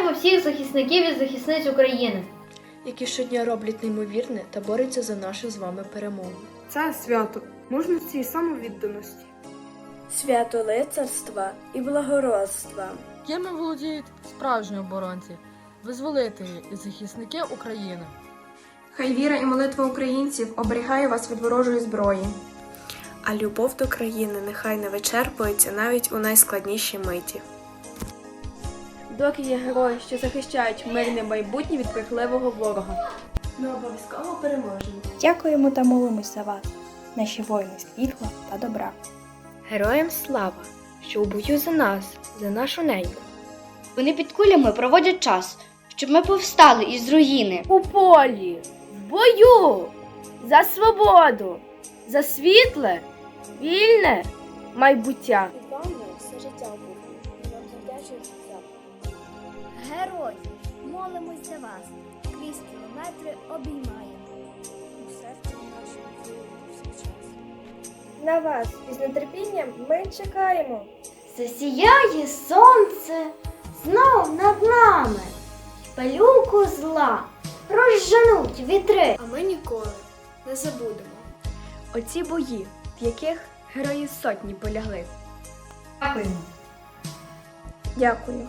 Вітаємо всіх захисників і захисниць України. які щодня роблять неймовірне та борються за нашу з вами перемогу. Це свято мужності і самовідданості. Свято лицарства і благородства. Якими володіють справжні оборонці, визволителі і захисники України. Хай віра і молитва українців оберігає вас від ворожої зброї. А любов до країни нехай не вичерпується навіть у найскладніші миті. Доки є герої, що захищають мирне майбутнє від брехливого ворога. Ми обов'язково переможемо. Дякуємо та молимось за вас, наші воїни світла та добра. Героям слава, що у бою за нас, за нашу неньку. Вони під кулями проводять час, щоб ми повстали із руїни. У полі, в бою, за свободу, за світле, вільне майбуття. І вам все життя Герої, молимось за вас, крізь кілометри обіймаємо. У серці нашому. На вас із нетерпінням ми чекаємо. Засіяє сонце знов над нами. Палюку зла розженуть вітри. А ми ніколи не забудемо. Оці бої, в яких герої сотні полягли. Дякуємо. Дякую.